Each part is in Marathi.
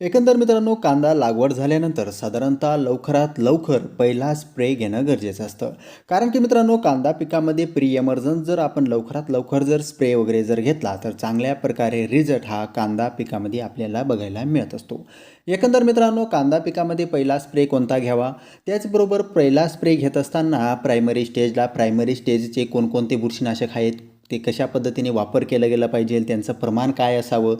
एकंदर मित्रांनो कांदा लागवड झाल्यानंतर साधारणतः लवकरात लवकर पहिला स्प्रे घेणं गरजेचं असतं. कारण की मित्रांनो कांदा पिकामध्ये प्री एमर्जन्स जर आपण लवकरात लवकर जर स्प्रे वगैरे जर घेतला तर चांगल्या प्रकारे रिझल्ट हा कांदा पिकामध्ये आपल्याला बघायला मिळत असतो. एकंदर मित्रांनो कांदा पिकामध्ये पहिला स्प्रे कोणता घ्यावा? त्याचबरोबर पहिला स्प्रे घेत असताना प्रायमरी स्टेजला प्रायमरी स्टेजचे कोणकोणते बुरशीनाशक आहेत? ते कशा पद्धतीने वापर केला गेला पाहिजे? त्यांचं प्रमाण काय असावं?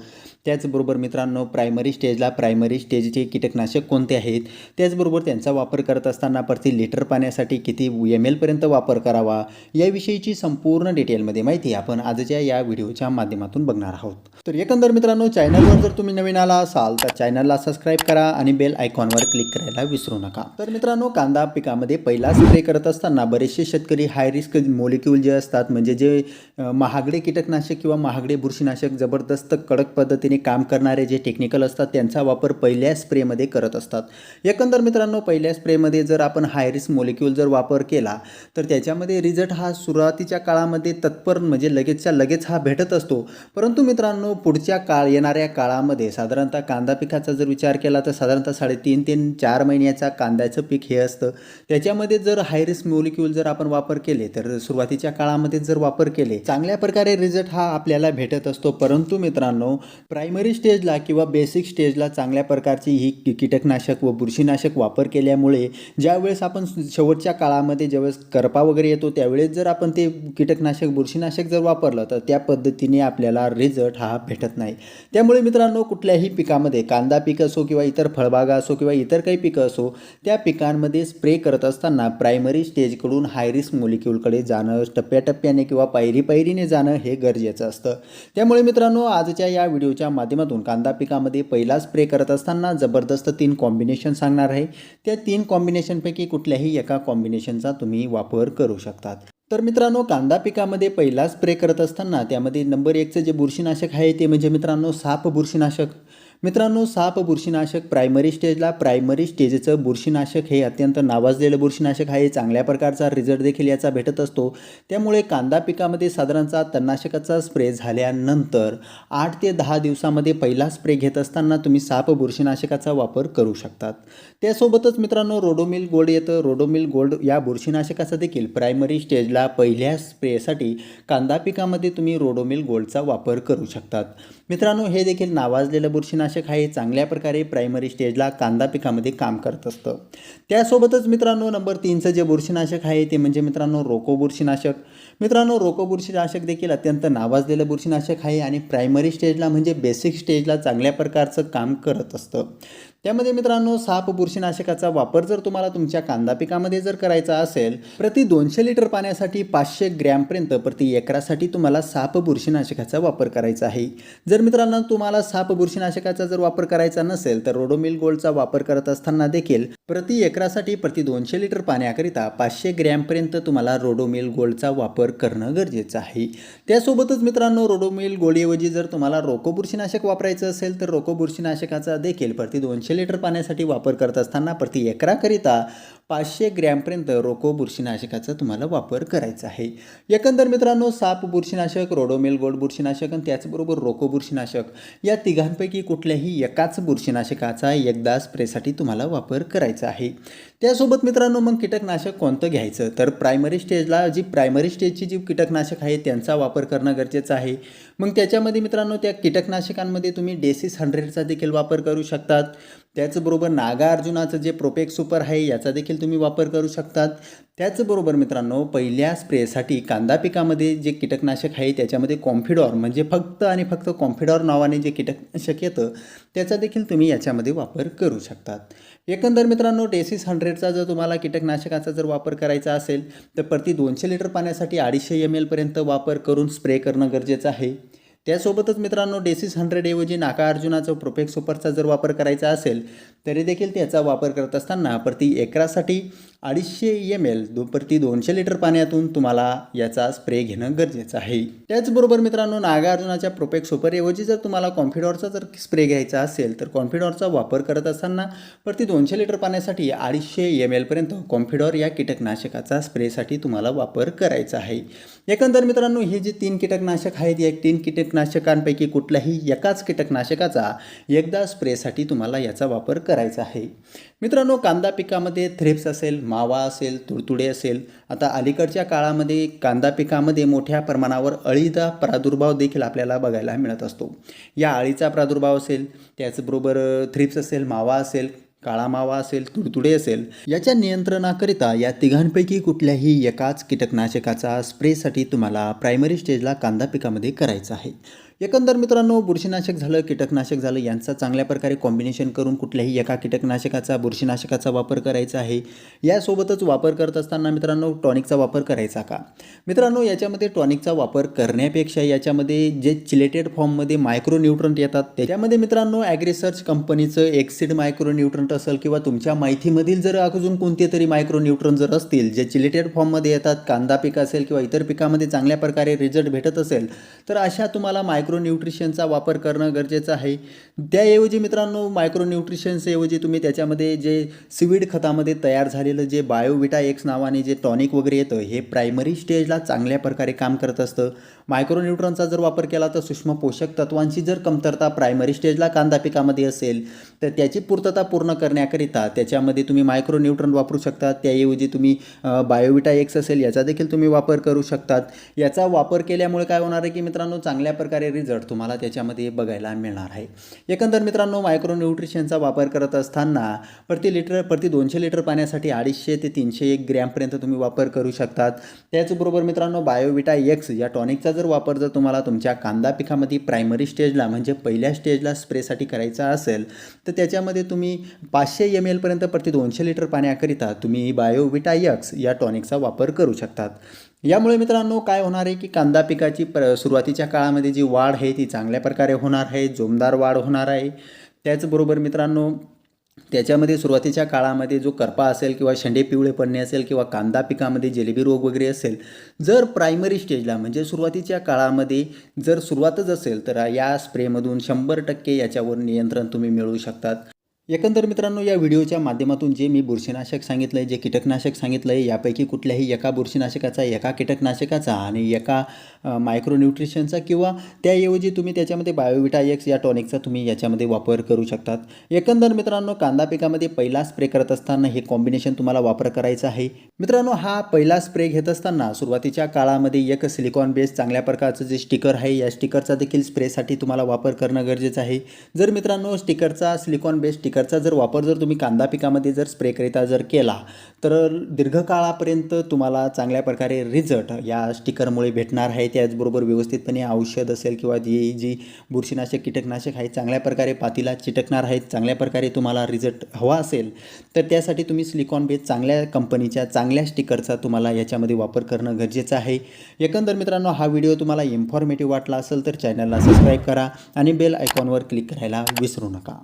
त्याचबरोबर मित्रांनो प्रायमरी स्टेजला प्रायमरी स्टेजचे कीटकनाशक कोणते आहेत? त्याचबरोबर त्यांचा वापर करत असताना प्रति लिटर पाण्यासाठी किती एम एलपर्यंत वापर करावा? याविषयीची संपूर्ण डिटेलमध्ये माहिती आपण आजच्या या व्हिडिओच्या माध्यमातून बघणार आहोत. तर एकंदर मित्रांनो चॅनलवर जर तुम्ही नवीन आला असाल तर चॅनलला सबस्क्राईब करा आणि बेल आयकॉनवर क्लिक करायला विसरू नका. तर मित्रांनो कांदा पिकामध्ये पहिला स्प्रे करत असताना बरेचसे शेतकरी हाय रिस्क मोलिक्यूल जे असतात म्हणजे जे महागडे कीटकनाशक किंवा महागडे बुरशीनाशक जबरदस्त कडक पद्धतीने काम करणारे जे टेक्निकल असतात त्यांचा वापर पहिल्या स्प्रेमध्ये करत असतात. एकंदर मित्रांनो पहिल्या स्प्रेमध्ये जर आपण हाय रिस्क मोलिक्यूल जर वापर केला तर त्याच्यामध्ये रिझल्ट हा सुरुवातीच्या काळामध्ये तत्पर म्हणजे लगेचच्या लगेच हा भेटत असतो. परंतु मित्रांनो पुढच्या काळ येणाऱ्या काळामध्ये साधारणतः कांदा पिकाचा जर विचार केला तर साधारणतः साडेतीन ते चार महिन्याचा कांद्याचं पीक हे असतं. त्याच्यामध्ये जर हाय रिस्क मोलिक्यूल जर आपण वापर केले तर सुरुवातीच्या काळामध्ये जर वापर केले चांगल्या प्रकारे रिझल्ट हा आपल्याला भेटत असतो. परंतु मित्रांनो प्राय प्रायमरी स्टेजला किंवा बेसिक स्टेजला चांगल्या प्रकारची ही कीटकनाशक व बुरशीनाशक वापर केल्यामुळे ज्यावेळेस आपण शेवटच्या काळामध्ये ज्यावेळेस करपा वगैरे येतो त्यावेळेस जर आपण ते कीटकनाशक बुरशीनाशक जर वापरलं तर त्या पद्धतीने आपल्याला रिझल्ट हा भेटत नाही. त्यामुळे मित्रांनो कुठल्याही पिकामध्ये कांदा पीक असो किंवा इतर फळबागा असो किंवा इतर काही पिकं असो त्या पिकांमध्ये स्प्रे करत असताना प्रायमरी स्टेजकडून हाय रिस्क मोलिक्यूलकडे जाणं टप्प्याटप्प्याने किंवा पायरी पायरीने जाणं हे गरजेचं असतं. त्यामुळे मित्रांनो आजच्या या व्हिडिओच्या माध्यमातून कांदा पिकामध्ये पहिला स्प्रे करत असताना जबरदस्त तीन कॉम्बिनेशन सांगणार आहे. त्या तीन कॉम्बिनेशनपैकी कुठल्याही एका कॉम्बिनेशनचा तुम्ही वापर करू शकतात. तर मित्रांनो कांदा पिकामध्ये पहिला स्प्रे करत असताना त्यामध्ये नंबर एकचं जे बुरशीनाशक आहे ते म्हणजे मित्रांनो साप बुरशीनाशक. मित्रांनो साप बुरशीनाशक प्रायमरी स्टेजला प्रायमरी स्टेजचं बुरशीनाशक हे अत्यंत नावाजलेलं बुरशीनाशक आहे. चांगल्या प्रकारचा रिझल्ट देखील याचा भेटत असतो. त्यामुळे कांदा पिकामध्ये साधारणतः तणनाशकाचा स्प्रे झाल्यानंतर आठ ते दहा दिवसामध्ये पहिला स्प्रे घेत असताना तुम्ही साप बुरशीनाशकाचा वापर करू शकतात. त्यासोबतच मित्रांनो रोडोमिल गोल्ड येतं. रोडोमिल गोल्ड या बुरशीनाशकाचा देखील प्रायमरी स्टेजला पहिल्या स्प्रेसाठी कांदा पिकामध्ये तुम्ही रोडोमिल गोल्डचा वापर करू शकतात. मित्रांनो हे देखील नावाजलेलं बुरशीनाशक आहे चांगल्या प्रकारे प्रायमरी स्टेजला कांदा पिकामध्ये काम करत असतं. त्यासोबतच मित्रांनो नंबर तीनचं जे बुरशीनाशक आहे ते म्हणजे मित्रांनो रोको बुरशीनाशक. मित्रांनो रोको बुरशीनाशक देखील अत्यंत नावाजलेलं बुरशीनाशक आहे आणि प्रायमरी स्टेजला म्हणजे बेसिक स्टेजला चांगल्या प्रकारचं काम करत असतं. त्यामध्ये मित्रांनो साप बुरशीनाशकाचा वापर जर तुम्हाला तुमच्या कांदा पिकामध्ये जर करायचा असेल प्रति दोनशे लिटर पाण्यासाठी पाचशे ग्रॅमपर्यंत प्रति एकरासाठी तुम्हाला साप बुरशीनाशकाचा वापर करायचा आहे. जर मित्रांनो तुम्हाला साप बुरशीनाशकाचा जर वापर करायचा नसेल तर रोडोमिल गोल्डचा वापर करत असताना देखील प्रति एकरासाठी प्रति दोनशे लिटर पाण्याकरिता पाचशे ग्रॅमपर्यंत तुम्हाला रोडोमिल गोल्डचा वापर करणं गरजेचं आहे. त्यासोबतच मित्रांनो रोडोमिल गोळीऐवजी जर तुम्हाला रोको बुरशीनाशक वापरायचं असेल तर रोको बुरशीनाशकाचा देखील प्रति दोनशे लिटर पाण्यासाठी वापर करत असताना प्रति एकराकरिता पाचशे ग्रॅमपर्यंत रोको बुरशीनाशकाचा तुम्हाला वापर करायचा आहे. एकंदर मित्रांनो साप बुरशीनाशक रोडोमेल गोल्ड बुरशीनाशक आणि त्याचबरोबर रोको बुरशीनाशक या तिघांपैकी कुठल्याही एकाच बुरशीनाशकाचा एकदा स्प्रेसाठी तुम्हाला वापर करायचा आहे. त्यासोबत मित्रांनो मग कीटकनाशक कोणतं घ्यायचं? तर प्रायमरी स्टेजला जी प्रायमरी स्टेजची जी कीटकनाशक आहे त्यांचा वापर करणं गरजेचं आहे. मग त्याच्यामध्ये मित्रांनो त्या कीटकनाशकांमध्ये तुम्ही डेसिस हंड्रेडचा देखील वापर करू शकतात. त्याचबरोबर नागार्जुनाचं जे प्रोपेक सुपर आहे याचा देखील तुम्ही वापर करू शकतात. त्याचबरोबर मित्रांनो पहिल्या स्प्रेसाठी कांदा पिकामध्ये जे कीटकनाशक आहे त्याच्यामध्ये कॉम्फिडॉर म्हणजे फक्त आणि फक्त कॉम्फिडॉर नावाने जे कीटकनाशक येतं त्याचा देखील तुम्ही याच्यामध्ये वापर करू शकतात. एकंदर मित्रांनो डेसिस हंड्रेडचा जर तुम्हाला कीटकनाशकाचा जर वापर करायचा असेल तर प्रति दोनशे लिटर पाण्यासाठी अडीचशे एम एलपर्यंत वापर करून स्प्रे करणं गरजेचं आहे. त्यासोबतच मित्रांनो डेसिस हंड्रेडऐवजी नाका अर्जुनाचं प्रोपेक्स सुपरचा जर वापर करायचा असेल तरी देखील त्याचा वापर करत असताना प्रति एकरासाठी अडीचशे एम एल दो प्रति दोनशे लिटर पाण्यातून तुम्हाला याचा स्प्रे घेणं गरजेचं आहे. त्याचबरोबर मित्रांनो नागार्जुनाच्या प्रोपेक्स सुपरऐवजी जर तुम्हाला कॉन्फिडॉरचा जर स्प्रे घ्यायचा असेल तर कॉन्फिडॉरचा वापर करत असताना प्रति दोनशे लिटर पाण्यासाठी अडीचशे एम एलपर्यंत कॉन्फिडॉर या कीटकनाशकाचा स्प्रेसाठी तुम्हाला वापर करायचा आहे. एकंदर मित्रांनो हे जे तीन कीटकनाशक आहेत या तीन कीटक कीटकनाशकांपैकी कुठल्याही एकाच कीटकनाशकाचा एकदा स्प्रेसाठी तुम्हाला याचा वापर करायचा आहे. मित्रांनो कांदा पिकामध्ये थ्रिप्स असेल मावा असेल तुडतुडे असेल आता अलीकडच्या काळामध्ये कांदा पिकामध्ये मोठ्या प्रमाणावर अळीचा प्रादुर्भाव देखील आपल्याला बघायला मिळत असतो. या अळीचा प्रादुर्भाव असेल त्याचबरोबर थ्रिप्स असेल मावा असेल काळा मावा असेल तुडतुडे असेल याच्या नियंत्रणाकरिता या तिघांपैकी कुठल्याही एकाच कीटकनाशकाचा स्प्रेसाठी तुम्हाला प्रायमरी स्टेजला कांदा पिकामध्ये करायचा आहे. एकंदर मित्रांनो बुरशीनाशक झालं कीटकनाशक झालं यांचा चांगल्या प्रकारे कॉम्बिनेशन करून कुठल्याही एका कीटकनाशकाचा बुरशीनाशकाचा वापर करायचा आहे. यासोबतच वापर करत असताना मित्रांनो टॉनिकचा वापर करायचा का? मित्रांनो याच्यामध्ये टॉनिकचा वापर करण्यापेक्षा याच्यामध्ये जे चिलेटेड फॉर्ममध्ये मायक्रो न्यूट्रंट येतात त्याच्यामध्ये मित्रांनो ॲग्रिसर्च कंपनीचं एक्सिड मायक्रो न्यूट्रंट असेल किंवा तुमच्या माहितीमधील जर अजून कोणते तरी मायक्रो न्यूट्रन जर असतील जे चिलेटेड फॉर्ममध्ये येतात कांदा पीक असेल किंवा इतर पिकामध्ये चांगल्या प्रकारे रिझल्ट भेटत असेल तर अशा तुम्हाला मायक्रो न्यूट्रिशनचा वापर करणं गरजेचं आहे. त्याऐवजी मित्रांनो मायक्रोन्यूट्रिशन्सऐवजी तुम्ही त्याच्यामध्ये जे सिविड खतामध्ये तयार झालेलं जे बायोविटा एक्स नावाने जे टॉनिक वगैरे येतं हे प्रायमरी स्टेजला चांगल्या प्रकारे काम करत असतं. मायक्रोन्यूट्रॉनचा जर वापर केला तर सूक्ष्म पोषक तत्वांची जर कमतरता प्रायमरी स्टेजला कांदा पिकामध्ये असेल तर त्याची पूर्तता पूर्ण करण्याकरिता त्याच्यामध्ये तुम्ही मायक्रोन्यूट्रॉन वापरू शकता. त्याऐवजी तुम्ही बायोविटा एक्स असेल याचा देखील तुम्ही वापर करू शकतात. याचा वापर केल्यामुळे काय होणार आहे की मित्रांनो चांगल्या प्रकारे रिझल्ट तुम्हाला त्याच्यामध्ये बघायला मिळणार आहे. एकंदर मित्रांनो मायक्रो न्यूट्रिशनचा वापर करत असताना प्रति लिटर प्रति दोनशे लिटर पाण्यासाठी अडीचशे ते तीनशे एक ग्रॅमपर्यंत तुम्ही वापर करू शकतात. त्याचबरोबर मित्रांनो बायोविटा एक्स या टॉनिकचा जर वापर जर तुम्हाला तुमच्या कांदा पिकामध्ये प्रायमरी स्टेजला म्हणजे पहिल्या स्टेजला स्प्रेसाठी करायचा असेल तर त्याच्यामध्ये तुम्ही पाचशे एम एलपर्यंत प्रति दोनशे लिटर पाण्याकरिता तुम्ही बायोविटा एक्स या टॉनिकचा वापर करू शकतात. यामुळे मित्रांनो काय होणार आहे की कांदा पिकाची प्र सुरुवातीच्या काळामध्ये जी वाढ आहे ती चांगल्या प्रकारे होणार आहे जोमदार वाढ होणार आहे. त्याचबरोबर मित्रांनो त्याच्यामध्ये सुरुवातीच्या काळामध्ये जो करपा असेल किंवा शेंडे पिवळे पडणे असेल किंवा कांदा पिकामध्ये जिलेबी रोग वगैरे असेल जर प्रायमरी स्टेजला म्हणजे सुरुवातीच्या काळामध्ये जर सुरुवातच असेल तर या स्प्रेमधून शंभर टक्के याच्यावर नियंत्रण तुम्ही मिळवू शकतात. एकंदर मित्रांनो या व्हिडिओच्या माध्यमातून जे मी बुरशीनाशक सांगितलं आहे जे कीटकनाशक सांगितलं आहे यापैकी कुठल्याही एका बुरशीनाशकाचा एका कीटकनाशकाचा आणि एका मायक्रोन्यूट्रिशनचा किंवा त्याऐवजी तुम्ही त्याच्यामध्ये बायोविटा एक्स या टॉनिकचा तुम्ही याच्यामध्ये वापर करू शकतात. एकंदर मित्रांनो कांदा पिकामध्ये पहिला स्प्रे करत असताना हे कॉम्बिनेशन तुम्हाला वापर करायचं आहे. मित्रांनो हा पहिला स्प्रे घेत असताना सुरुवातीच्या काळामध्ये एक सिलिकॉन बेस चांगल्या प्रकारचं जे स्टिकर आहे या स्टिकरचा देखील स्प्रेसाठी तुम्हाला वापर करणं गरजेचं आहे. जर मित्रांनो स्टिकरचा सिलिकॉन बेस स्टिकरचा जर वापर जर तुम्ही कांदा पिकामध्ये जर स्प्रेकरिता जर केला तर दीर्घकाळापर्यंत तुम्हाला चांगल्या प्रकारे रिझल्ट या स्टिकरमुळे भेटणार आहे. त्याचबरोबर व्यवस्थितपणे औषध असेल किंवा जी जी बुरशीनाशक कीटकनाशक आहे चांगल्या प्रकारे पातीला चिटकणार आहेत चांगल्या प्रकारे तुम्हाला रिझल्ट हवा असेल तर त्यासाठी तुम्ही सिलिकॉन बेस चांगल्या कंपनीच्या चांगल्या स्टिकरचा तुम्हाला याच्यामध्ये वापर करणं गरजेचं आहे. एकंदर मित्रांनो हा व्हिडिओ तुम्हाला इन्फॉर्मेटिव्ह वाटला असेल तर चॅनलला सबस्क्राईब करा आणि बेल आयकॉनवर क्लिक करायला विसरू नका.